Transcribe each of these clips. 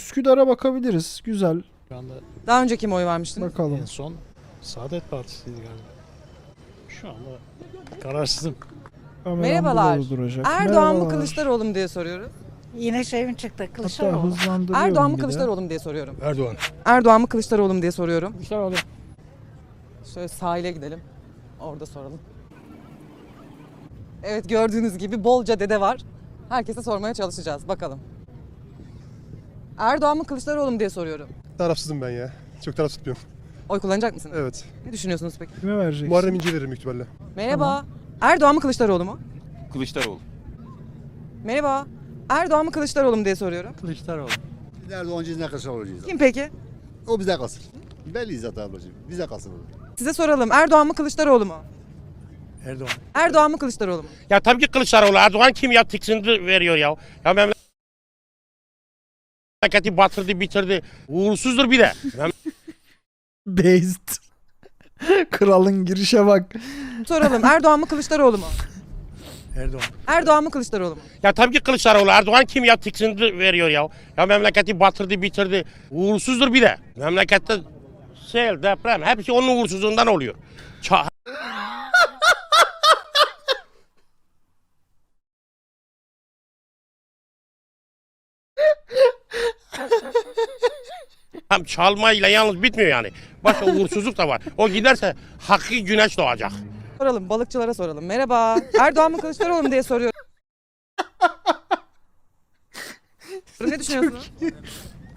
Üsküdar'a bakabiliriz. Güzel. Şu anda Daha önce kime oy vermiştiniz? Bakalım. en son Saadet Partisi'ydi galiba. Şu anda kararsızım. Kameram Merhabalar. burada duracak. Erdoğan mı Merhabalar. Kılıçdaroğlu mu diye soruyoruz. Yine şeyim çıktı Hatta Kılıçdaroğlu. hızlandırıyorum Erdoğan mı bir de. Kılıçdaroğlu mu diye soruyorum. Erdoğan. Erdoğan mı Kılıçdaroğlu mu diye soruyorum. Kılıçdaroğlu. Şöyle sahile gidelim. Orada soralım. Evet gördüğünüz gibi bolca dede var. Herkese sormaya çalışacağız. Bakalım. Erdoğan mı Kılıçdaroğlu mu diye soruyorum. Tarafsızım ben ya. Çok taraf tutmuyorum. Oy kullanacak mısınız? Evet. Ne düşünüyorsunuz peki? Kime vereceksin? Muharrem İnce veririm büyük ihtimalle. Merhaba. Erdoğan mı Kılıçdaroğlu mu? Kılıçdaroğlu. Merhaba. Erdoğan mı Kılıçdaroğlu mu diye soruyorum. Kılıçdaroğlu. Biz Erdoğancıyız ne kadar olacağız. Kim peki? O bize kalsın. Belli zaten ablacığım. Bize kalsın. Size soralım. Erdoğan mı Kılıçdaroğlu mu? Erdoğan. Erdoğan mı Kılıçdaroğlu mu? Ya tabii ki Kılıçdaroğlu. Erdoğan kim ya tiksinti veriyor ya. Ya memleketi batırdı bitirdi. Uğursuzdur bir de. Based. Kralın girişe bak. Soralım. Erdoğan mı Kılıçdaroğlu mu? Erdoğan. Erdoğan mı Kılıçdaroğlu mu? Ya tabii ki Kılıçdaroğlu. Erdoğan kim ya tiksinti veriyor ya. Ya memleketi batırdı bitirdi. Uğursuzdur bir de. Memlekette sel, deprem hepsi onun uğursuzluğundan oluyor. Ça- Hem çalmayla yalnız bitmiyor yani. Başka uğursuzluk da var. O giderse hakiki güneş doğacak. Soralım. Balıkçılara soralım. Merhaba. Erdoğan mı Kılıçdaroğlu mu diye soruyorum. ne düşünüyorsunuz?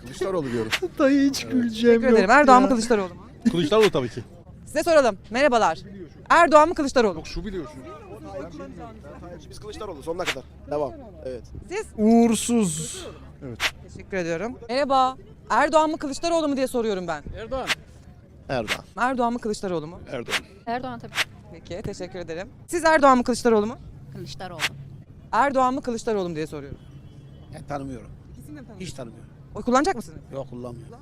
Kılıçdaroğlu diyorum. Dayı hiç güleceğim Teşekkür yok ederim. Erdoğan mı Kılıçdaroğlu mu? Kılıçdaroğlu tabii ki. Size soralım. Merhabalar. Erdoğan mı Kılıçdaroğlu mu? Şu biliyorsun. Biz Kılıçdaroğlu sonuna kadar. Devam. Evet. Siz? Uğursuz. Teşekkür ediyorum. Merhaba. Erdoğan mı Kılıçdaroğlu mu diye soruyorum ben. Erdoğan. Erdoğan mı Kılıçdaroğlu mu? Erdoğan. Erdoğan tabii. Peki teşekkür ederim. Siz Erdoğan mı Kılıçdaroğlu mu? Kılıçdaroğlu. Erdoğan mı Kılıçdaroğlu mu diye soruyorum. Ben tanımıyorum. İkisini de mi Hiç tanımıyorum. Oy kullanacak mısınız? Yok kullanmıyorum.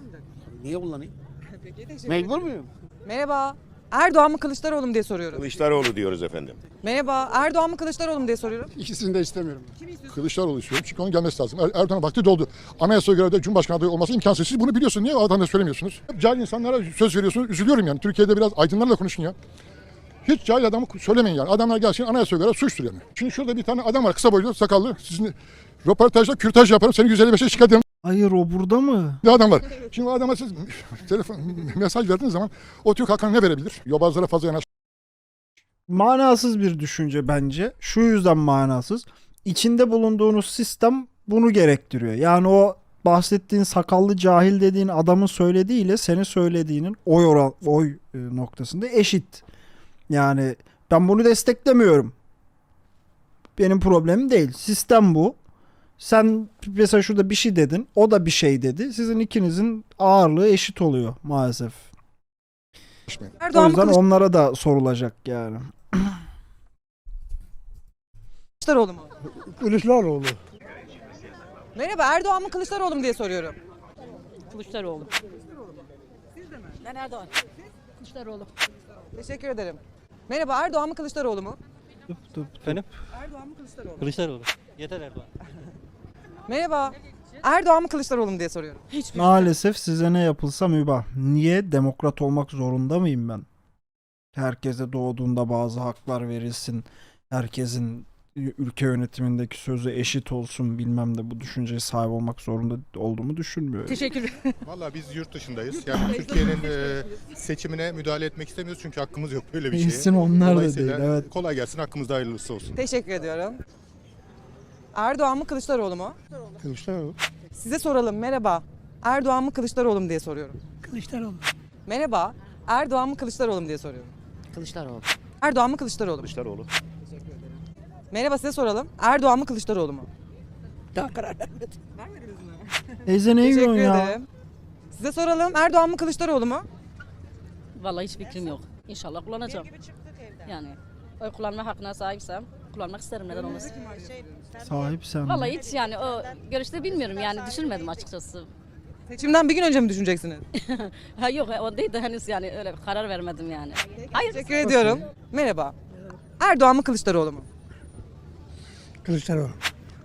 Niye kullanayım? Peki teşekkür Mecbur muyum? Merhaba. Erdoğan mı Kılıçdaroğlu mu diye soruyorum. Kılıçdaroğlu diyoruz efendim. Merhaba. Erdoğan mı Kılıçdaroğlu mu diye soruyorum. İkisini de istemiyorum. Kılıçdaroğlu istiyorum çünkü onun gelmesi lazım. Er- Erdoğan'ın vakti doldu. Anayasaya göre de Cumhurbaşkanı adayı olması imkansız. Siz bunu biliyorsunuz. Niye adamla söylemiyorsunuz? Hep cahil insanlara söz veriyorsunuz. Üzülüyorum yani. Türkiye'de biraz aydınlarla konuşun ya. Hiç cahil adamı söylemeyin yani. Adamlar gelsin anayasaya göre suçtur yani. Şimdi şurada bir tane adam var kısa boylu sakallı. Sizin röportajda kürtaj yaparım. Seni 155'e şikayet ederim. Hayır o burada mı? Bir adam var. Şimdi o adama siz telefon mesaj verdiğiniz zaman o Türk halkına ne verebilir? Yobazlara fazla yanaş. Manasız bir düşünce bence. Şu yüzden manasız. İçinde bulunduğunuz sistem bunu gerektiriyor. Yani o bahsettiğin sakallı cahil dediğin adamın söylediğiyle senin söylediğinin oy oran, oy e, noktasında eşit. Yani ben bunu desteklemiyorum. Benim problemim değil. Sistem bu. Sen mesela şurada bir şey dedin. O da bir şey dedi. Sizin ikinizin ağırlığı eşit oluyor maalesef. O Erdoğan mı yüzden onlara da sorulacak yani. Kılıçdaroğlu mu? Kılıçdaroğlu. Merhaba. Erdoğan mı Kılıçdaroğlu mu diye soruyorum. Kılıçdaroğlu. Ben Erdoğan. Kılıçdaroğlu. Teşekkür ederim. Merhaba. Erdoğan mı Kılıçdaroğlu mu? Efendim? Erdoğan mı Kılıçdaroğlu? Kılıçdaroğlu. Yeter Erdoğan. Merhaba. Erdoğan mı Kılıçdaroğlu mu diye soruyorum. Maalesef size ne yapılsa mübah. Niye? Demokrat olmak zorunda mıyım ben? Herkese doğduğunda bazı haklar verilsin. Herkesin ülke yönetimindeki sözü eşit olsun bilmem de bu düşünceye sahip olmak zorunda olduğumu düşünmüyorum. Teşekkür Valla biz yurt dışındayız. Yani Türkiye'nin e, seçimine müdahale etmek istemiyoruz çünkü hakkımız yok böyle bir şeye. İyisin onlar da Dolayısıyla değil. Evet. Kolay gelsin hakkımızda hayırlısı olsun. Teşekkür ediyorum. Erdoğan mı Kılıçdaroğlu mu? Kılıçdaroğlu. Size soralım. Merhaba. Erdoğan mı Kılıçdaroğlu mu diye soruyorum. Kılıçdaroğlu. Merhaba. Erdoğan mı Kılıçdaroğlu mu diye soruyorum. Kılıçdaroğlu. Erdoğan mı Kılıçdaroğlu mu? Kılıçdaroğlu. Merhaba size soralım. Erdoğan mı Kılıçdaroğlu mu? Daha karar vermedim. Teyze ne yiyorsun Teşekkür ya? ederim. Size soralım. Erdoğan mı Kılıçdaroğlu mu? Vallahi hiç fikrim yok. İnşallah kullanacağım. Yani oy kullanma hakkına sahipsem kullanmak isterim neden olmasın. Sahip sen. Vallahi hiç yani o görüşte bilmiyorum yani düşünmedim açıkçası. Seçimden bir gün önce mi düşüneceksiniz? Ha yok o değil de henüz yani öyle bir karar vermedim yani. Hayır. Teşekkür ediyorum. Merhaba. Erdoğan mı Kılıçdaroğlu mu? Kılıçdaroğlu.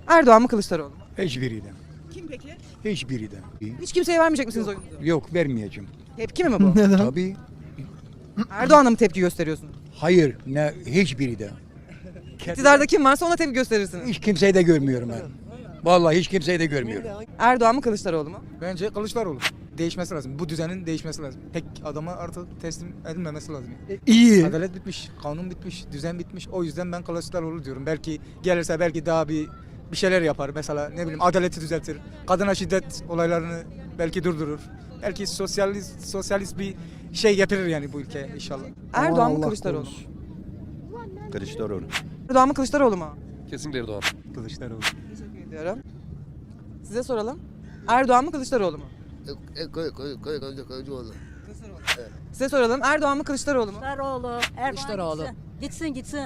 Erdoğan mı Kılıçdaroğlu mu? Hiçbiriydim. Kim peki? Hiçbiri de. Hiç kimseye vermeyecek misiniz oyunuzu? Yok vermeyeceğim. Tepki mi mi bu? Neden? Tabii. Erdoğan'a mı tepki gösteriyorsunuz? Hayır. Ne hiçbiri de. İktidarda kim varsa ona tepki gösterirsiniz. Hiç kimseyi de görmüyorum ben. Vallahi hiç kimseyi de görmüyorum. Erdoğan mı Kılıçdaroğlu mu? Bence Kılıçdaroğlu. Değişmesi lazım. Bu düzenin değişmesi lazım. Tek adama artık teslim edilmemesi lazım. İyi. Adalet bitmiş, kanun bitmiş, düzen bitmiş. O yüzden ben Kılıçdaroğlu diyorum. Belki gelirse belki daha bir bir şeyler yapar. Mesela ne bileyim adaleti düzeltir. Kadına şiddet olaylarını belki durdurur. Belki sosyalist sosyalist bir şey getirir yani bu ülkeye inşallah. Erdoğan mı Kılıçdaroğlu mu? Kılıçdaroğlu. Erdoğan mı Kılıçdaroğlu mu? Kesinlikle Erdoğan. Kılıçdaroğlu. Teşekkür ediyorum. Size soralım. Erdoğan mı Kılıçdaroğlu mu? Size soralım. Erdoğan mı Kılıçdaroğlu mu? Kılıçdaroğlu. Kılıçdaroğlu. Gitsin gitsin.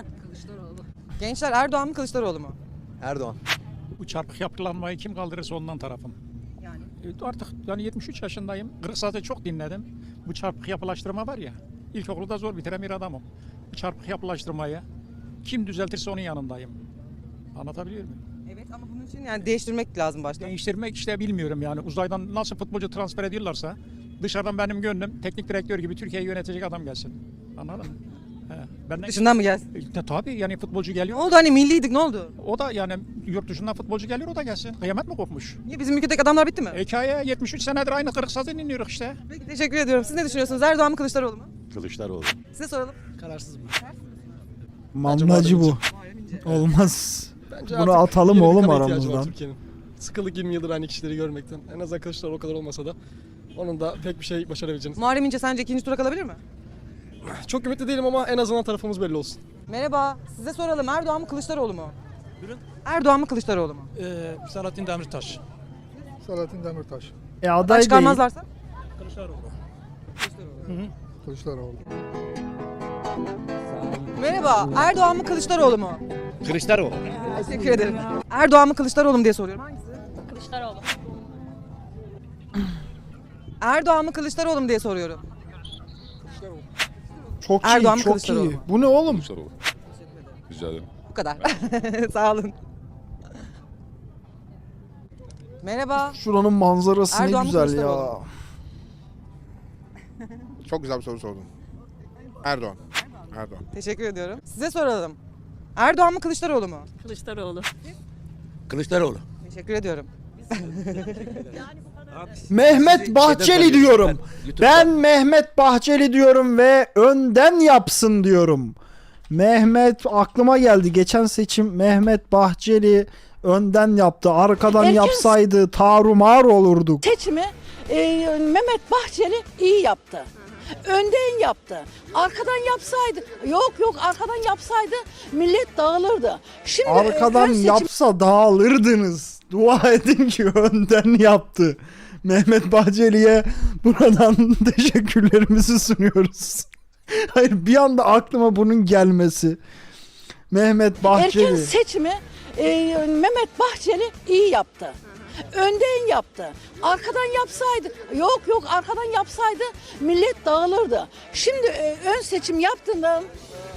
Gençler Erdoğan mı Kılıçdaroğlu mu? Erdoğan. Bu çarpık yapılanmayı kim kaldırırsa ondan tarafım. Yani. E, Artık yani 73 yaşındayım. Kırıksaat'ı çok dinledim. Bu çarpık yapılaştırma var ya. İlkokulda zor bitiren bir adamım. Bu çarpık yapılaştırmayı kim düzeltirse onun yanındayım. Anlatabiliyor muyum? Evet ama bunun için yani değiştirmek lazım başta. Değiştirmek işte bilmiyorum yani. Uzaydan nasıl futbolcu transfer ediyorlarsa dışarıdan benim gönlüm teknik direktör gibi Türkiye'yi yönetecek adam gelsin. Anladın mı? He. Benden, Dışından mı gelsin? E, tabii yani futbolcu Ne geliyor. oldu hani milliydik ne oldu? O da yani yurt dışından futbolcu geliyor o da gelsin. Kıyamet mi kopmuş? Niye bizim ülkedeki adamlar bitti mi? Hikaye 73 senedir aynı kırık sazı dinliyoruz işte. Peki teşekkür ediyorum. Siz ne düşünüyorsunuz? Erdoğan mı Kılıçdaroğlu mu? Kılıçdaroğlu. Size soralım. Kararsız mı? Mandacı bu. Olmaz. Bence Bunu artık atalım yeni bir oğlum ihtiyacı var aramızdan. Türkiye'nin. Sıkıldık 20 yıldır aynı kişileri görmekten. En azından Kılıçdaroğlu o kadar olmasa da onun da pek bir şey başarabileceğiniz. Muharrem İnce sence ikinci tura kalabilir mi? Çok ümitli değilim ama en azından tarafımız belli olsun. Merhaba. Size soralım. Erdoğan mı Kılıçdaroğlu mu? Erdoğan mı Kılıçdaroğlu mu? Ee, Selahattin Demirtaş. Selahattin Demirtaş. E Aday aday değil. çıkarmazlarsa? Kılıçdaroğlu. Kılıçdaroğlu. Merhaba. Erdoğan mı Kılıçdaroğlu mu? Kılıçdaroğlu. Teşekkür ederim. Erdoğan mı Kılıçdaroğlu mu diye soruyorum. Hangisi? Kılıçdaroğlu. Erdoğan mı Kılıçdaroğlu mu diye soruyorum. Çok iyi, Erdoğan mı çok Kılıçdaroğlu iyi. mu? Bu ne oğlum? Kılıçdaroğlu. Rica ederim. Bu kadar. Sağ olun. Merhaba. Şuranın manzarası Erdoğan ne mı güzel ya. Kılıçdaroğlu Çok güzel bir soru sordun. Erdoğan. Erdoğan. Teşekkür ediyorum. Size soralım. Erdoğan mı Kılıçdaroğlu mu? Kılıçdaroğlu. Kılıçdaroğlu. Teşekkür ediyorum. Mehmet Bahçeli diyorum. Ben Mehmet Bahçeli diyorum ve önden yapsın diyorum. Mehmet aklıma geldi. Geçen seçim Mehmet Bahçeli önden yaptı. Arkadan Erken- yapsaydı tarumar olurduk. Seçimi e, Mehmet Bahçeli iyi yaptı. Önden yaptı. Arkadan yapsaydı, yok yok arkadan yapsaydı millet dağılırdı. Şimdi Arkadan ön seçim- yapsa dağılırdınız. Dua edin ki önden yaptı. Mehmet Bahçeli'ye buradan teşekkürlerimizi sunuyoruz. Hayır bir anda aklıma bunun gelmesi. Mehmet Bahçeli. Erken seçimi e, Mehmet Bahçeli iyi yaptı. Önden yaptı. Arkadan yapsaydı, yok yok arkadan yapsaydı millet dağılırdı. Şimdi e, ön seçim yaptığında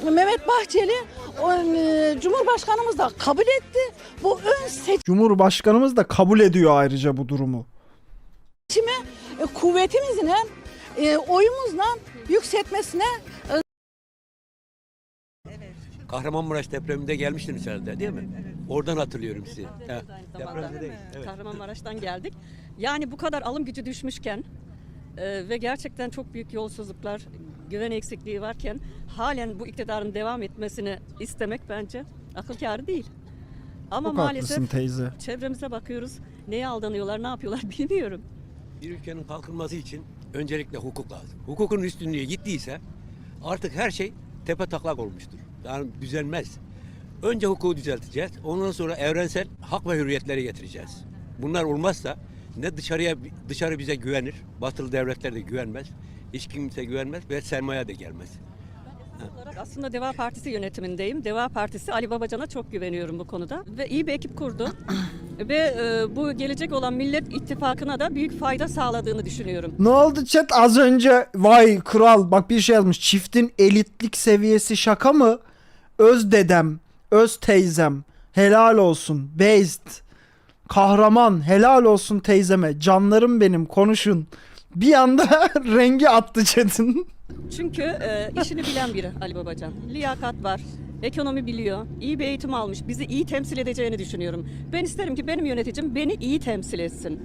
Mehmet Bahçeli o, e, Cumhurbaşkanımız da kabul etti. Bu ön Cumhurbaşkanımız da kabul ediyor ayrıca bu durumu. seçimi e, kuvvetimizle, e, oyumuzla yükseltmesine Kahramanmaraş depreminde gelmiştiniz herhalde değil mi? Oradan hatırlıyorum sizi. Evet, Evet, depremde değil. Evet. Kahramanmaraş'tan geldik. Yani bu kadar alım gücü düşmüşken e, ve gerçekten çok büyük yolsuzluklar, güven eksikliği varken halen bu iktidarın devam etmesini istemek bence akıl kârı değil. Ama Çok maalesef teyze. çevremize bakıyoruz. Neye aldanıyorlar, ne yapıyorlar bilmiyorum. Bir ülkenin kalkınması için öncelikle hukuk lazım. Hukukun üstünlüğe gittiyse artık her şey tepe taklak olmuştur. Yani düzelmez. Önce hukuku düzelteceğiz. Ondan sonra evrensel hak ve hürriyetleri getireceğiz. Bunlar olmazsa ne dışarıya dışarı bize güvenir, batılı devletler de güvenmez, hiç kimse güvenmez ve sermaye de gelmez. olarak aslında Deva Partisi yönetimindeyim. Deva Partisi Ali Babacan'a çok güveniyorum bu konuda ve iyi bir ekip kurdu. ve e, bu gelecek olan Millet İttifakı'na da büyük fayda sağladığını düşünüyorum. Ne oldu chat az önce vay kral bak bir şey yazmış çiftin elitlik seviyesi şaka mı? Öz dedem, öz teyzem helal olsun based. kahraman helal olsun teyzeme canlarım benim konuşun. Bir anda rengi attı Çetin. Çünkü e, işini bilen biri Ali Babacan. Liyakat var. Ekonomi biliyor. iyi bir eğitim almış. Bizi iyi temsil edeceğini düşünüyorum. Ben isterim ki benim yöneticim beni iyi temsil etsin.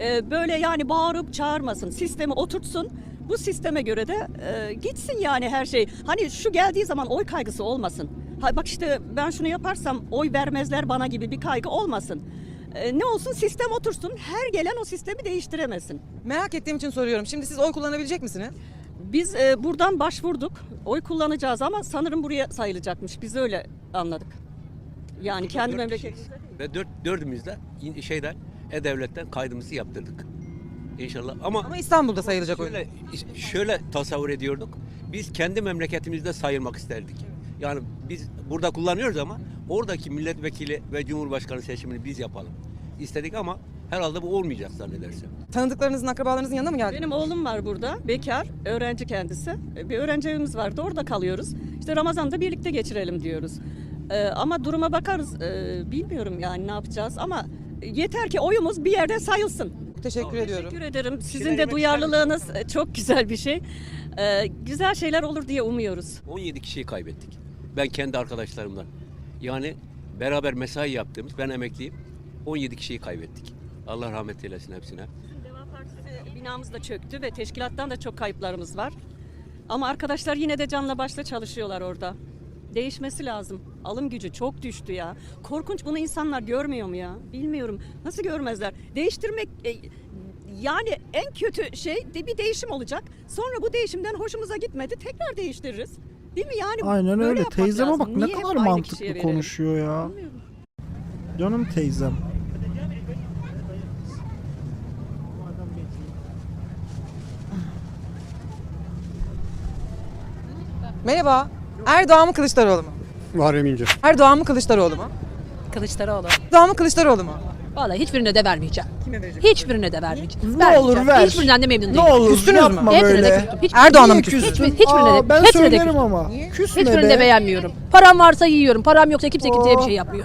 E, böyle yani bağırıp çağırmasın. Sistemi oturtsun. Bu sisteme göre de e, gitsin yani her şey. Hani şu geldiği zaman oy kaygısı olmasın. Ha, bak işte ben şunu yaparsam oy vermezler bana gibi bir kaygı olmasın. E, ne olsun sistem otursun. Her gelen o sistemi değiştiremesin. Merak ettiğim için soruyorum. Şimdi siz oy kullanabilecek misiniz? Biz e, buradan başvurduk. Oy kullanacağız ama sanırım buraya sayılacakmış. Biz öyle anladık. Yani kendi Dört memleket. kişiyiz. Ve dört, dördümüz de şeyden E-Devlet'ten kaydımızı yaptırdık. İnşallah. Ama, Ama İstanbul'da sayılacak şöyle, şöyle tasavvur ediyorduk. Biz kendi memleketimizde sayılmak isterdik. Yani biz burada kullanıyoruz ama oradaki milletvekili ve cumhurbaşkanı seçimini biz yapalım. İstedik ama herhalde bu olmayacak zannedersem. Tanıdıklarınızın, akrabalarınızın yanına mı geldiniz? Benim oğlum var burada. Bekar, öğrenci kendisi. Bir öğrenci evimiz vardı. Orada kalıyoruz. İşte Ramazan'da birlikte geçirelim diyoruz. E, ama duruma bakarız. E, bilmiyorum yani ne yapacağız ama yeter ki oyumuz bir yerde sayılsın. Teşekkür ediyorum. Teşekkür ederim. Sizin şeyler de duyarlılığınız e, çok güzel bir şey. E, güzel şeyler olur diye umuyoruz. 17 kişiyi kaybettik. Ben kendi arkadaşlarımdan. Yani beraber mesai yaptığımız, ben emekliyim. 17 kişiyi kaybettik. Allah rahmet eylesin hepsine. Deva Partisi binamız da çöktü ve teşkilattan da çok kayıplarımız var. Ama arkadaşlar yine de canla başla çalışıyorlar orada. Değişmesi lazım. Alım gücü çok düştü ya. Korkunç bunu insanlar görmüyor mu ya? Bilmiyorum. Nasıl görmezler? Değiştirmek e, yani en kötü şey de bir değişim olacak. Sonra bu değişimden hoşumuza gitmedi. Tekrar değiştiririz. Değil mi? Yani Aynen böyle öyle. yapmak Teyzeme lazım. bak ne Niye hep kadar mantıklı konuşuyor ya. Bilmiyorum. Canım teyzem. Merhaba. Erdoğan mı Kılıçdaroğlu mu? Muharrem İnce. Erdoğan mı Kılıçdaroğlu mu? Kılıçdaroğlu. Erdoğan mı Kılıçdaroğlu mu? Vallahi hiçbirine de vermeyeceğim. Kime verecek? Hiçbirine de vermeyeceğim. Ne olur ver. Hiçbirinden de memnun Ne değilim. olur Küstünüz mü? yapma Hepsine de böyle. küstüm. Hiç, Erdoğan'a mı Niye küstün? küstün? Hiçbir- hiçbirine Aa, de- ben hepsine de söylerim küstüm. ama. Küsme hiçbirini be. de beğenmiyorum. Param varsa yiyorum. Param yoksa kimse kimseye bir şey yapmıyor.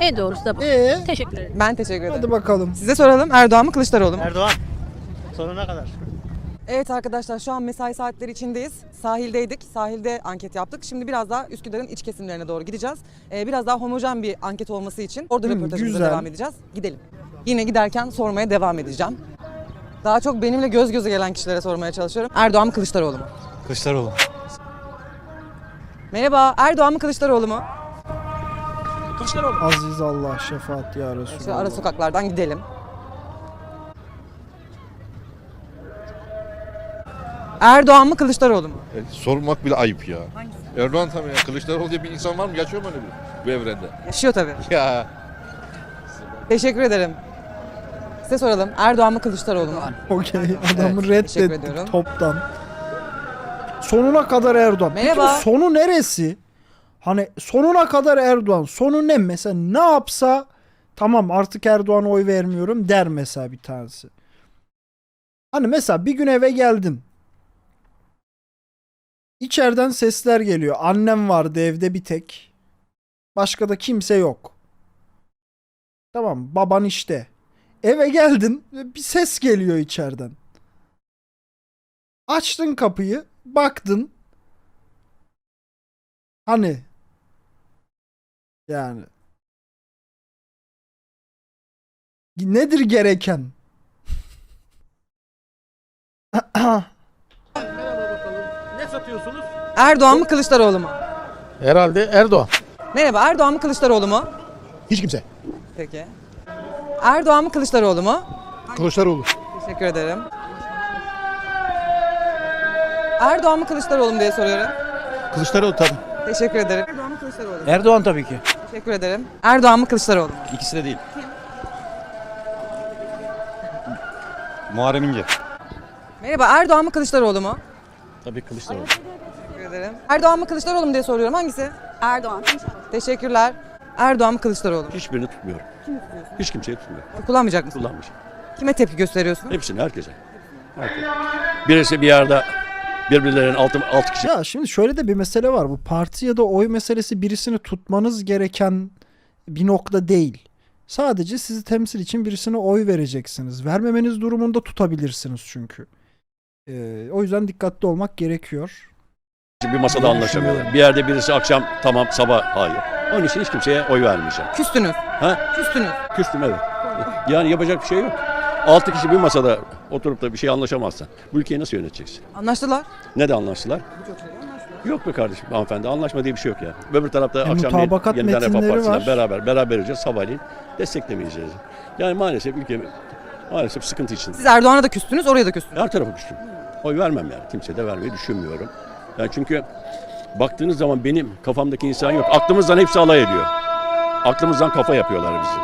En doğrusu da bu. Ee, Teşekkür ederim. Ben teşekkür ederim. hadi bakalım. Size soralım. Erdoğan mı Kılıçdaroğlu mu? Erdoğan. Sonuna kadar. Evet arkadaşlar şu an mesai saatleri içindeyiz. Sahildeydik. Sahilde anket yaptık. Şimdi biraz daha Üsküdar'ın iç kesimlerine doğru gideceğiz. Ee, biraz daha homojen bir anket olması için orada Hmm, röportajımıza güzel. devam edeceğiz. Gidelim. Yine giderken sormaya devam edeceğim. Daha çok benimle göz göze gelen kişilere sormaya çalışıyorum. Erdoğan mı Kılıçdaroğlu mu? Kılıçdaroğlu. Merhaba Erdoğan mı Kılıçdaroğlu mu? Aziz Allah şefaat ya İşte Resulallah. ara sokaklardan gidelim. Erdoğan mı Kılıçdaroğlu mu? sormak bile ayıp ya. Erdoğan tabii ya. Kılıçdaroğlu diye bir insan var mı? Yaşıyor mu öyle biri bu evrende? Yaşıyor tabii. Ya. Teşekkür ederim. Size soralım. Erdoğan mı Kılıçdaroğlu mu? Okey adamı Evet, teşekkür reddettik ediyorum. toptan. Sonuna kadar Erdoğan. Merhaba. Peki sonu neresi? Hani sonuna kadar Erdoğan. Sonu ne? Mesela ne yapsa tamam artık Erdoğan'a oy vermiyorum der mesela bir tanesi. Hani mesela bir gün eve geldin. İçeriden sesler geliyor. Annem vardı evde bir tek. Başka da kimse yok. Tamam baban işte. Eve geldin bir ses geliyor içeriden. Açtın kapıyı, baktın. Hani yani nedir gereken? Ne satıyorsunuz? Erdoğan mı Kılıçdaroğlu mu? Herhalde Erdoğan. Merhaba Erdoğan mı Kılıçdaroğlu mu? Hiç kimse. Peki. Erdoğan mı Kılıçdaroğlu mu? Kılıçdaroğlu. Teşekkür ederim. Erdoğan mı Kılıçdaroğlu mu diye soruyorum. Kılıçdaroğlu tabii. Teşekkür ederim. Erdoğan mı Kılıçdaroğlu mu? Erdoğan tabii ki. Teşekkür ederim. Erdoğan mı Kılıçdaroğlu mu? İkisi de değil. Muharrem İnce. Merhaba Erdoğan mı Kılıçdaroğlu mu? Tabii Kılıçdaroğlu. Teşekkür ederim. Erdoğan mı Kılıçdaroğlu mu diye soruyorum. Hangisi? Erdoğan. Teşekkürler. Erdoğan mı Kılıçdaroğlu mu? Hiçbirini tutmuyorum. Hiç kimseyi tutmuyorum. Kullanmayacak mısın? Kullanmış. Kime tepki gösteriyorsun? Hepsini herkese. Herkese. Birisi bir yerde birbirlerinin altı, altı kişi Ya şimdi şöyle de bir mesele var. Bu parti ya da oy meselesi birisini tutmanız gereken bir nokta değil. Sadece sizi temsil için birisine oy vereceksiniz. Vermemeniz durumunda tutabilirsiniz çünkü. Ee, o yüzden dikkatli olmak gerekiyor. Bir masada anlaşamıyorlar. Bir yerde birisi akşam tamam sabah hayır. Onun için hiç kimseye oy vermeyeceğim. Küstünüz. Ha? Küstünüz. Küstüm evet. Yani yapacak bir şey yok. Altı kişi bir masada oturup da bir şey anlaşamazsan bu ülkeyi nasıl yöneteceksin? Anlaştılar. Ne de anlaştılar? Yok be kardeşim hanımefendi anlaşma diye bir şey yok ya. Öbür tarafta E, akşam mutabakat yeniden Refah metinleri Partisi'yle var. beraber beraber olacağız sabahleyin desteklemeyeceğiz. Yani maalesef ülke maalesef sıkıntı içinde. Siz Erdoğan'a da küstünüz, oraya da küstünüz. Her tarafa küstüm. Oy vermem yani. Kimseye de vermeyi düşünmüyorum. Yani çünkü baktığınız zaman benim kafamdaki insan yok. Aklımızdan hepsi alay ediyor. Aklımızdan kafa yapıyorlar bizi.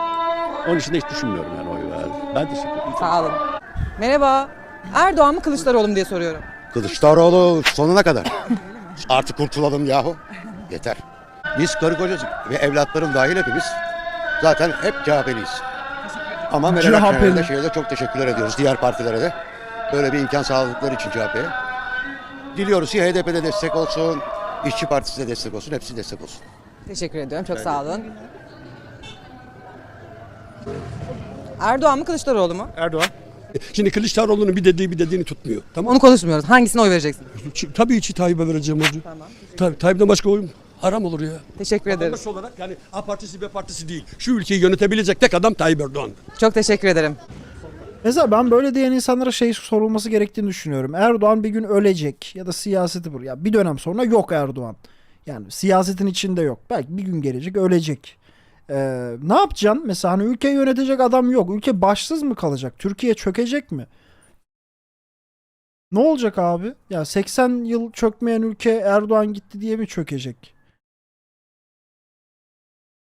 Onun için de hiç düşünmüyorum yani oy ver. Ben teşekkür ederim. Sağ olun. Merhaba. Erdoğan mı Kılıçdaroğlu mu diye soruyorum. Kılıçdaroğlu sonuna kadar. Artık kurtulalım yahu. Yeter. Biz karı kocacık ve evlatlarım dahil hepimiz zaten hep CHP'liyiz. Ama Meral. Akşener'e de şeye de çok teşekkürler ediyoruz. Diğer partilere de. Böyle bir imkan sağladıkları için CHP'ye. Diliyoruz ki HDP'de destek olsun, İşçi Partisi de destek olsun, hepsi destek olsun. Teşekkür ediyorum. Çok sağ olun. Erdoğan mı Kılıçdaroğlu mu? Erdoğan. Şimdi Kılıçdaroğlu'nun bir dediği bir dediğini tutmuyor. Tamam Onu konuşmuyoruz. Hangisine oy vereceksin? Tabii ki Tayyip'e vereceğim hocam. Tamam. Tabii, Tayyip'ten başka oyum haram olur ya. Teşekkür ederim. Vatandaş olarak yani A partisi B partisi değil. Şu ülkeyi yönetebilecek tek adam Tayyip Erdoğan. Çok teşekkür ederim. Mesela ben böyle diyen insanlara şey sorulması gerektiğini düşünüyorum. Erdoğan bir gün ölecek ya da siyaseti bu. Ya bir dönem sonra yok Erdoğan. Yani siyasetin içinde yok. Belki bir gün gelecek ölecek. Ee, ne yapacaksın? Mesela hani ülkeyi yönetecek adam yok. Ülke başsız mı kalacak? Türkiye çökecek mi? Ne olacak abi? Ya 80 yıl çökmeyen ülke Erdoğan gitti diye mi çökecek?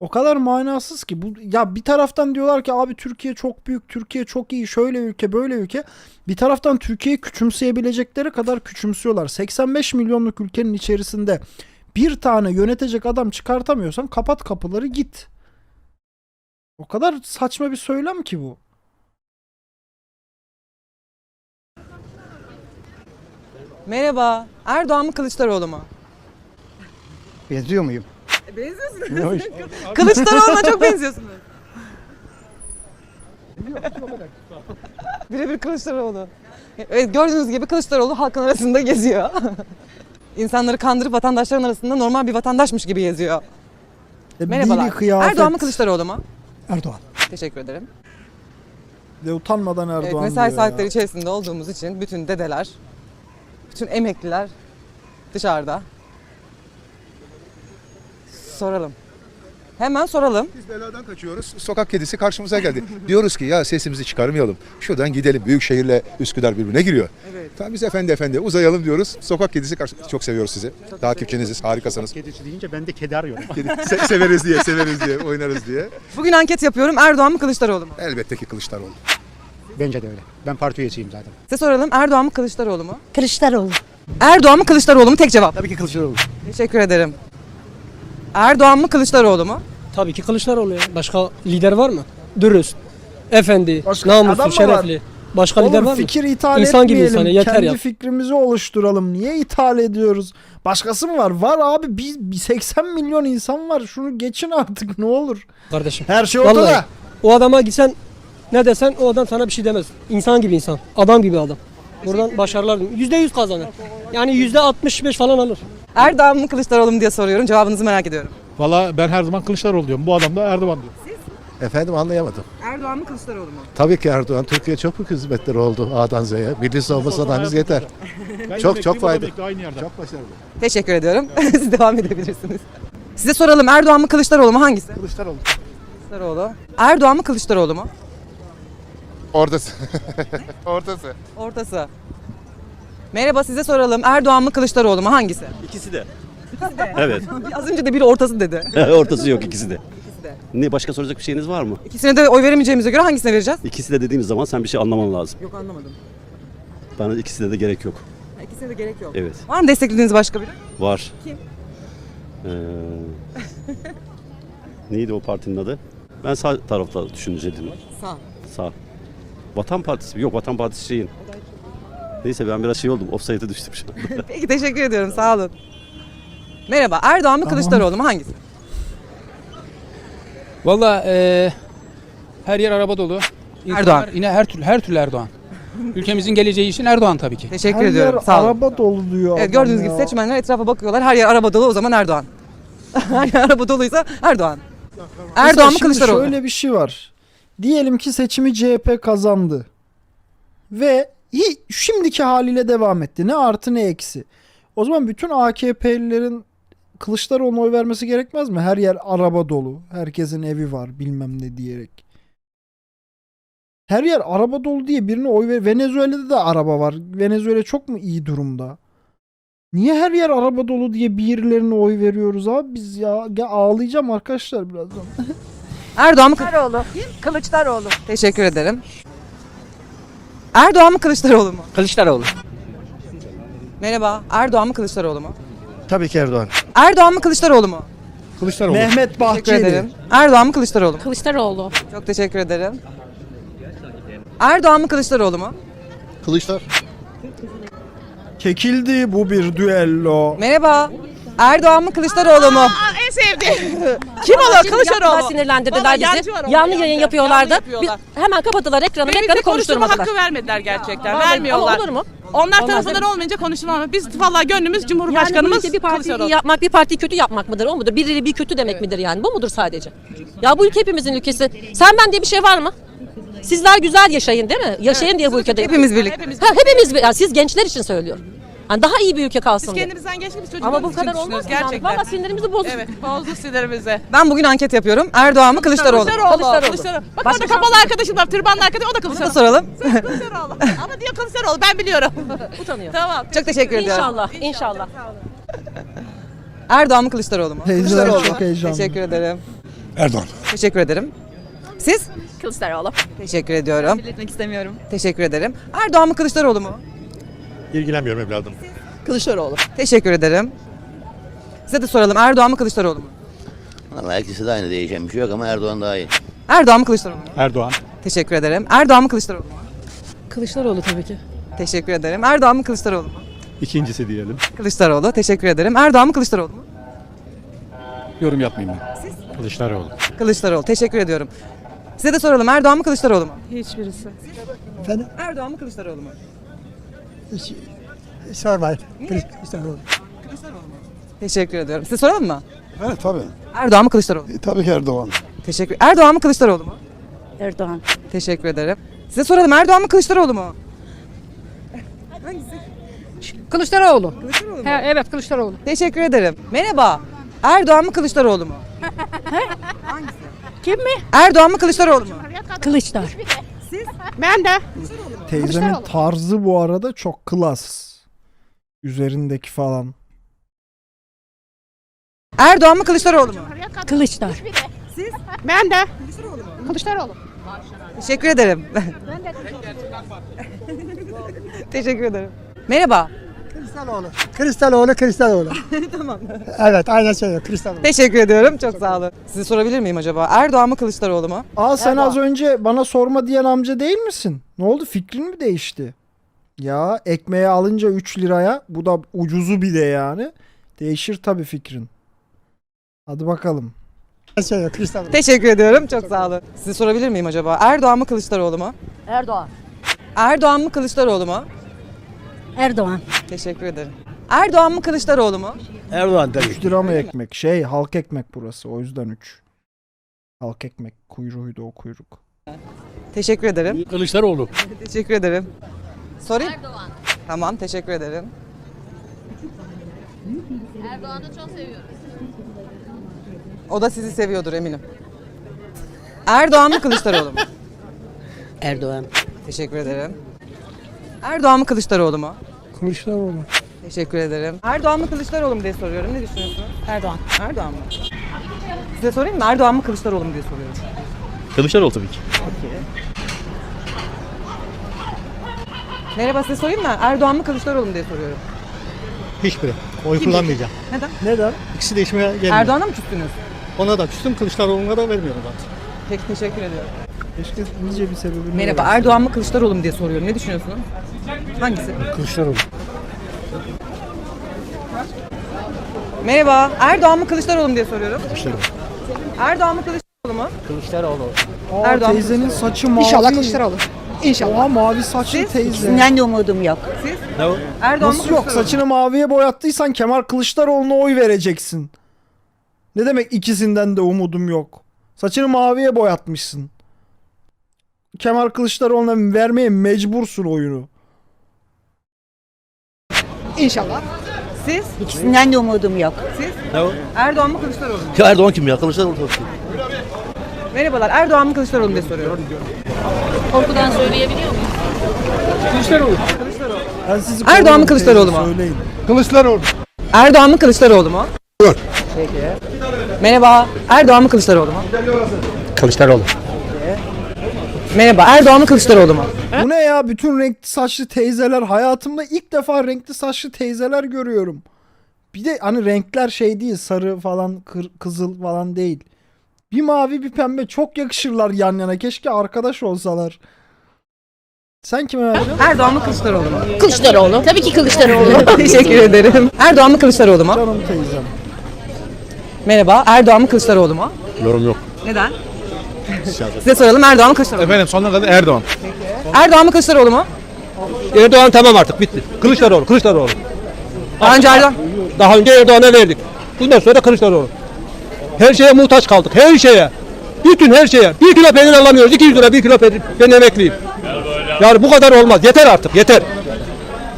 O kadar manasız ki bu ya bir taraftan diyorlar ki abi Türkiye çok büyük, Türkiye çok iyi, şöyle ülke, böyle ülke. Bir taraftan Türkiye'yi küçümseyebilecekleri kadar küçümsüyorlar. 85 milyonluk ülkenin içerisinde bir tane yönetecek adam çıkartamıyorsan kapat kapıları git. O kadar saçma bir söylem ki bu. Merhaba. Erdoğan mı Kılıçdaroğlu mu? Benziyor muyum? Benziyorsunuz. Kılıçdaroğlu'na çok benziyorsunuz. Birebir Kılıçdaroğlu. Evet gördüğünüz gibi Kılıçdaroğlu halkın arasında geziyor. İnsanları kandırıp vatandaşların arasında normal bir vatandaşmış gibi geziyor. E, Merhabalar. kıyafet. Erdoğan mı Kılıçdaroğlu mu? Erdoğan. Teşekkür ederim. De utanmadan Erdoğan Evet, mesai diyor ya. saatleri içerisinde olduğumuz için bütün dedeler, bütün emekliler dışarıda. Soralım. Hemen soralım. Biz beladan kaçıyoruz. Sokak kedisi karşımıza geldi. Diyoruz ki ya sesimizi çıkarmayalım. Şuradan gidelim. Büyükşehirle Üsküdar birbirine giriyor. Evet. Tamam biz efendi efendi uzayalım diyoruz. Sokak kedisi karşı... Çok seviyoruz sizi. Takipçiniziz. Harikasınız. Kedisi deyince ben de kedi arıyorum. Kedi- Se- severiz diye, severiz diye, oynarız diye. Bugün anket yapıyorum. Erdoğan mı Kılıçdaroğlu mu? Elbette ki Kılıçdaroğlu. Bence de öyle. Ben parti üyesiyim zaten. Size soralım. Erdoğan mı Kılıçdaroğlu mu? Kılıçdaroğlu. Erdoğan mı Kılıçdaroğlu mu? Tek cevap. Tabii ki Kılıçdaroğlu. Teşekkür ederim. Erdoğan mı Kılıçdaroğlu mu? Tabii ki Kılıçdaroğlu ya. Başka lider var mı? Dürüst, efendi, Başka adam namuslu, mı şerefli. Başka lider Oğlum var mı? fikir ithal İnsan gibi etmeyelim. insan, yeter Kendi ya. fikrimizi oluşturalım. Niye ithal ediyoruz? Başkası mı var? Var abi. Biz bir 80 milyon insan var. Şunu geçin artık ne olur. Kardeşim. Her şey ortada. Vallahi o adama gitsen ne desen o adam sana bir şey demez. İnsan gibi insan. Adam gibi adam. Buradan başarılar. Yüzde yüz kazanır. Yani yüzde 65 falan alır. Erdoğan mı Kılıçdaroğlu mu diye soruyorum. Cevabınızı merak ediyorum. Valla ben her zaman Kılıçdaroğlu diyorum. Bu adam da Erdoğan diyor. Efendim anlayamadım. Erdoğan mı Kılıçdaroğlu mu? Tabii ki Erdoğan. Türkiye çok büyük hizmetleri oldu A'dan Z'ye. Milli savunma sanayimiz yeter. Çok çok fayda. Aynı yerde. Çok başarılı. Teşekkür ediyorum. Siz devam edebilirsiniz. Size soralım. Erdoğan mı Kılıçdaroğlu mu? Hangisi? Kılıçdaroğlu. Kılıçdaroğlu. Erdoğan mı Kılıçdaroğlu mu? Ortası. Ortası. Ortası. Merhaba size soralım. Erdoğan mı Kılıçdaroğlu mu? Hangisi? İkisi de. Evet. Az önce de biri ortası dedi. Ortası yok ikisi de. Ne başka soracak bir şeyiniz var mı? İkisine de oy veremeyeceğimize göre hangisine vereceğiz? İkisi de dediğimiz zaman sen bir şey anlaman lazım. Yok anlamadım. Bana ikisine de gerek yok. İkisine de gerek yok. Evet. Var mı desteklediğiniz başka biri? Var. Kim? Ee, neydi o partinin adı? Ben sağ tarafta düşünecektim. Sağ. Sağ. Vatan Partisi mi? Yok Vatan Partisi şeyin. Neyse ben biraz şey oldum. Offside'e düştüm şu anda. Peki teşekkür ediyorum. Sağ olun. Merhaba. Erdoğan mı Tamam. Kılıçdaroğlu mu? Hangisi? Valla eee Her yer araba dolu. İnsanlar Erdoğan. Yine her türlü her türlü Erdoğan. Ülkemizin geleceği için Erdoğan tabii ki. Teşekkür Her ediyorum. yer Sağ olun. araba dolu diyor Evet adam gördüğünüz ya. gibi seçmenler etrafa bakıyorlar. Her yer araba dolu o zaman Erdoğan. Her yer araba doluysa Erdoğan. Erdoğan mı şimdi Kılıçdaroğlu? mu? Şöyle bir şey var. Diyelim ki seçimi CHP kazandı. Ve şimdiki haliyle devam etti. Ne artı ne eksi. O zaman bütün AKP'lilerin Kılıçdaroğlu'na oy vermesi gerekmez mi? Her yer araba dolu. Herkesin evi var bilmem ne diyerek. Her yer araba dolu diye birine oy ver. Venezuela'da da araba var. Venezuela çok mu iyi durumda? Niye her yer araba dolu diye birilerine oy veriyoruz abi biz ya? Gel ağlayacağım arkadaşlar birazdan. Erdoğan mı? Kılıçdaroğlu. Kılıçdaroğlu. Teşekkür ederim. Erdoğan mı Kılıçdaroğlu mu? Kılıçdaroğlu. Merhaba. Erdoğan mı Kılıçdaroğlu mu? Tabii ki Erdoğan. Erdoğan mı Kılıçdaroğlu mu? Kılıçdaroğlu. Mehmet Teşekkür Bahçeli. ederim. Erdoğan mı Kılıçdaroğlu mu? Kılıçdaroğlu. Çok teşekkür ederim. Erdoğan mı Kılıçdaroğlu mu? Kılıçlar. Çekildi bu bir düello. Merhaba. Erdoğan mı Kılıçdaroğlu mu? En sevdiğim. Kim olur Kılıçdaroğlu? sinirlendirdiler Valla bizi. yancı var Yanlı yancı. yayın yapıyorlardı. Yanlı yapıyorlar. Biz hemen kapattılar ekranı. Benim ekranı de konuşturma konuşturmadılar. hakkı vermediler gerçekten. Vallahi- Vermiyorlar. Ama olur mu? Onlar Olmaz tarafından değil olmayınca konuşulmaz. Biz valla gönlümüz Yani Cumhurbaşkanımız ülke bir partiyi Kılıçdaroğlu. iyi yapmak, bir partiyi kötü yapmak mıdır? O mudur? Biri bir kötü demek midir yani? Bu mudur sadece? Ya bu ülke hepimizin ülkesi. Sen ben diye bir şey var mı? Sizler güzel yaşayın değil mi? Yaşayın diye bu ülkede. Hepimiz birlikte. Ha, hepimiz, yani siz gençler için söylüyorum. Yani daha iyi bir ülke kalsın Biz diye. kendimizden biz Ama bu çocuklarımız için kadar olmaz düşünüyoruz gerçekten. Valla sinirimizi bozdu. Evet bozdu sinirimizi. Ben bugün anket yapıyorum. Erdoğan mı Kılıçdaroğlu mu? Kılıçdaroğlu. Kılıçdaroğlu. Bak Başka orada kapalı arkadaşım var. Tırbanlı arkadaşım o da Bunu da Kılıçdaroğlu. soralım. Kılıçdaroğlu. Ama diyor Kılıçdaroğlu ben biliyorum. Utanıyor. tamam. Çok teşekkür ediyorum. İnşallah, inşallah. Erdoğan mı Kılıçdaroğlu mu? Kılıçdaroğlu. çok heyecanlı. Teşekkür ederim. Erdoğan. Teşekkür ederim. Siz? Kılıçdaroğlu. Teşekkür ediyorum. Belirtmek istemiyorum. Teşekkür ederim. Erdoğan mı Kılıçdaroğlu mu? İlgilenmiyorum evladım. Kılıçdaroğlu. Teşekkür ederim. Size de soralım. Erdoğan mı Kılıçdaroğlu mu? Vallahi ikisi de aynı değişen bir şey yok ama Erdoğan daha iyi. Erdoğan mı Kılıçdaroğlu mu? Erdoğan. Teşekkür ederim. Erdoğan mı Kılıçdaroğlu mu? Kılıçdaroğlu tabii ki. Teşekkür ederim. Erdoğan mı Kılıçdaroğlu mu? İkincisi diyelim. Kılıçdaroğlu. Teşekkür ederim. Erdoğan mı Kılıçdaroğlu mu? Yorum yapmayayım ben. Kılıçdaroğlu. Kılıçdaroğlu. Teşekkür ediyorum. Size de soralım. Erdoğan mı Kılıçdaroğlu mu? Hiçbirisi. Efendim? Erdoğan mı Kılıçdaroğlu mu? Sormayın. Teşekkür ediyorum. Size soralım mı? Evet tabii. Erdoğan mı Kılıçdaroğlu mu? Tabii ki Erdoğan. Teşekkür. Erdoğan mı Kılıçdaroğlu mu? Erdoğan. Teşekkür ederim. Size soralım. Erdoğan mı Kılıçdaroğlu mu? Kılıçdaroğlu. Kılıçdaroğlu mu? evet Kılıçdaroğlu. Teşekkür ederim. Merhaba. Erdoğan mı Kılıçdaroğlu mu? Kim mi? Erdoğan mı Kılıçdaroğlu mu? Kılıçdar. Ben de. Teyzemin tarzı bu arada çok klas. Üzerindeki falan. Erdoğan mı Kılıçdaroğlu mu? Kılıçdar. Ben de. Kılıçdaroğlu. Teşekkür ederim. Teşekkür ederim. Merhaba. Kılıçdaroğlu. Kılıçdaroğlu, Kılıçdaroğlu. tamam. Evet, aynen şey Kılıçdaroğlu. Teşekkür ediyorum. Çok sağ olun. Sizi sorabilir miyim acaba? Erdoğan mı Kılıçdaroğlu mu? Aa sen Erdoğan. az önce bana sorma diyen amca değil misin? Ne oldu fikrin mi değişti? Ya ekmeği alınca 3 liraya bu da ucuzu bir de yani. Değişir tabii fikrin. Hadi bakalım. Şey. Teşekkür ediyorum. Çok sağ olun. Sizi sorabilir miyim acaba? Erdoğan mı Kılıçdaroğlu mu? Erdoğan. Erdoğan mı Kılıçdaroğlu mu? Erdoğan. Teşekkür ederim. Erdoğan mı Kılıçdaroğlu mu? Erdoğan tabii. 3 lira mı ekmek? Şey halk ekmek burası o yüzden 3. Halk ekmek kuyruğuydu o kuyruk. Teşekkür ederim. Kılıçdaroğlu. Teşekkür ederim. Sorayım. Erdoğan. Tamam teşekkür ederim. Erdoğan'ı çok seviyoruz. O da sizi seviyordur eminim. Erdoğan mı Kılıçdaroğlu mu? Erdoğan. Teşekkür ederim. Erdoğan mı Kılıçdaroğlu mu? Kılıçdaroğlu. Teşekkür ederim. Erdoğan mı Kılıçdaroğlu mu diye soruyorum. Ne düşünüyorsunuz? Erdoğan. Erdoğan mı? Size sorayım mı? Erdoğan mı Kılıçdaroğlu mu diye soruyorum. Kılıçdaroğlu tabii ki. Merhaba size sorayım mı? Erdoğan mı Kılıçdaroğlu mu diye soruyorum. Hiçbiri. Oy kullanmayacağım. Neden? Neden? İkisi değişmeye gelmiyor. Erdoğan'a mı küstünüz? Ona da küstüm, Kılıçdaroğlu'na da vermiyorum zaten. Peki teşekkür ediyorum. Keşke iyice bir sebebini Merhaba verseydin. Erdoğan mı Kılıçdaroğlu mu diye soruyorum. Ne düşünüyorsunuz? Hangisi? Kılıçdaroğlu. Merhaba Erdoğan mı Kılıçdaroğlu mu diye soruyorum. Kılıçdaroğlu. Erdoğan mı Kılıçdaroğlu mu? Kılıçdaroğlu. Aa, Erdoğan teyzenin Kılıçdaroğlu. saçı mavi. İnşallah Kılıçdaroğlu. İnşallah. Oha mavi saçlı teyze. İkisinden de umudum yok. Siz? Ne o? Erdoğan mı Nasıl yok? Kılıçdaroğlu mu? Saçını maviye boyattıysan Kemal Kılıçdaroğlu'na oy vereceksin. Ne demek ikisinden de umudum yok? Saçını maviye boyatmışsın. Kemal Kılıçdaroğlu'na vermeye mecbursun oyunu. İnşallah. Siz? İkisinden de umudum yok. Siz? Ne o? Erdoğan mı Kılıçdaroğlu mu? Ya Erdoğan kim ya? Kılıçdaroğlu tabii. Merhabalar. Erdoğan mı Kılıçdaroğlu mu diye soruyorum. Korkudan söyleyebiliyor muyum? Kılıçdaroğlu. Ben sizi Erdoğan mı Kılıçdaroğlu mu? Söyleyin. Kılıçdaroğlu. Erdoğan mı Kılıçdaroğlu mu? Peki. Merhaba. Erdoğan mı Kılıçdaroğlu mu? Kılıçdaroğlu. Merhaba. Erdoğan mı Kılıçdaroğlu mu? Bu ne ya? Bütün renkli saçlı teyzeler. Hayatımda ilk defa renkli saçlı teyzeler görüyorum. Bir de hani renkler şey değil. Sarı falan, kır- kızıl falan değil. Bir mavi bir pembe çok yakışırlar yan yana. Keşke arkadaş olsalar. Sen kime verdin? Erdoğan mı Kılıçdaroğlu mu? Kılıçdaroğlu. Tabii ki Kılıçdaroğlu. Teşekkür ederim. Erdoğan mı Kılıçdaroğlu mu? Canım teyzem. Merhaba. Erdoğan mı Kılıçdaroğlu mu? Yorum yok. Neden? Size soralım. Erdoğan mı Kılıçdaroğlu mu? Efendim sonuna kadar Erdoğan. Erdoğan mı Kılıçdaroğlu mu? Erdoğan tamam artık bitti. Kılıçdaroğlu, Kılıçdaroğlu. Daha önce Erdoğan. Daha önce Erdoğan'a verdik. Bundan sonra Kılıçdaroğlu. Her şeye muhtaç kaldık. Her şeye. Bütün her şeye. Bir kilo peynir alamıyoruz. 200 lira bir kilo peynir. Ben emekliyim. Yani bu kadar olmaz. Yeter artık. Yeter.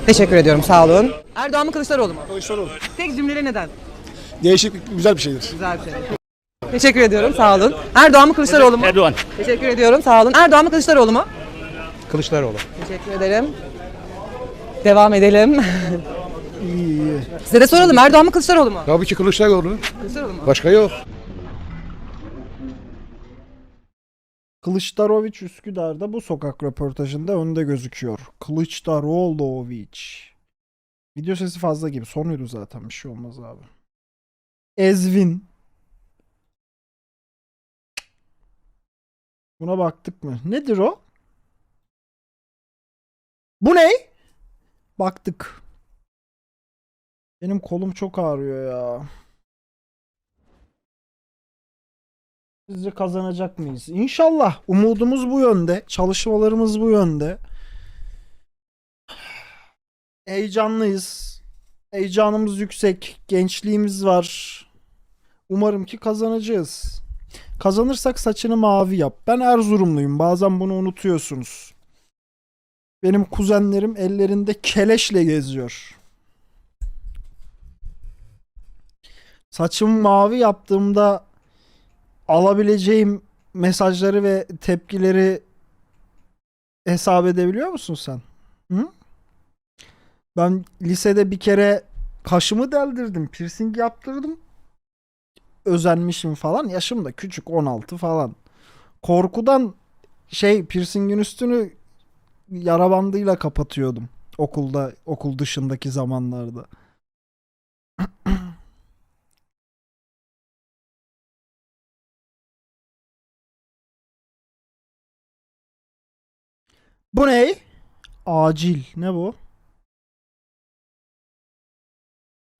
Teşekkür ediyorum. Sağ olun. Erdoğan mı Kılıçdaroğlu mu? Kılıçdaroğlu. Tek cümleyle neden? Değişik güzel bir şeydir. Güzel bir şey. Teşekkür ediyorum. Sağ olun. Erdoğan mı Kılıçdaroğlu mu? Erdoğan. Teşekkür ediyorum. Sağ olun. Erdoğan mı Kılıçdaroğlu mu? Kılıçdaroğlu. Teşekkür ederim. Devam edelim. Size de soralım. Erdoğan mı Kılıçdaroğlu mu? Tabii ki Kılıçdaroğlu. Kılıçdaroğlu mu? Başka yok. Kılıçdaroviç Üsküdar'da bu sokak röportajında önde gözüküyor. Kılıçdaroğluviç. Video sesi fazla gibi. Sonuydu zaten bir şey olmaz abi. Ezvin. Buna baktık mı? Nedir o? Bu ne? Baktık. Benim kolum çok ağrıyor ya. Sizce kazanacak mıyız? İnşallah. Umudumuz bu yönde. Çalışmalarımız bu yönde. Heyecanlıyız. Heyecanımız yüksek. Gençliğimiz var. Umarım ki kazanacağız. Kazanırsak saçını mavi yap. Ben Erzurumluyum. Bazen bunu unutuyorsunuz. Benim kuzenlerim ellerinde keleşle geziyor. Saçımı mavi yaptığımda alabileceğim mesajları ve tepkileri hesap edebiliyor musun sen? Hı? Ben lisede bir kere kaşımı deldirdim, piercing yaptırdım. Özenmişim falan. Yaşım da küçük 16 falan. Korkudan şey piercingin üstünü yara bandıyla kapatıyordum. Okulda, okul dışındaki zamanlarda. Bu ne? Acil. Ne bu?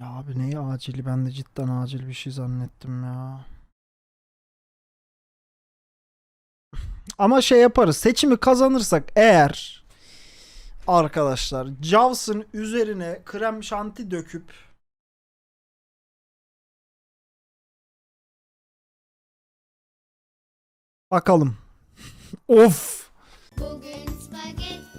Ya abi neyi acili? Ben de cidden acil bir şey zannettim ya. Ama şey yaparız. Seçimi kazanırsak eğer arkadaşlar Jaws'ın üzerine krem şanti döküp bakalım. of. Bugün spagetti.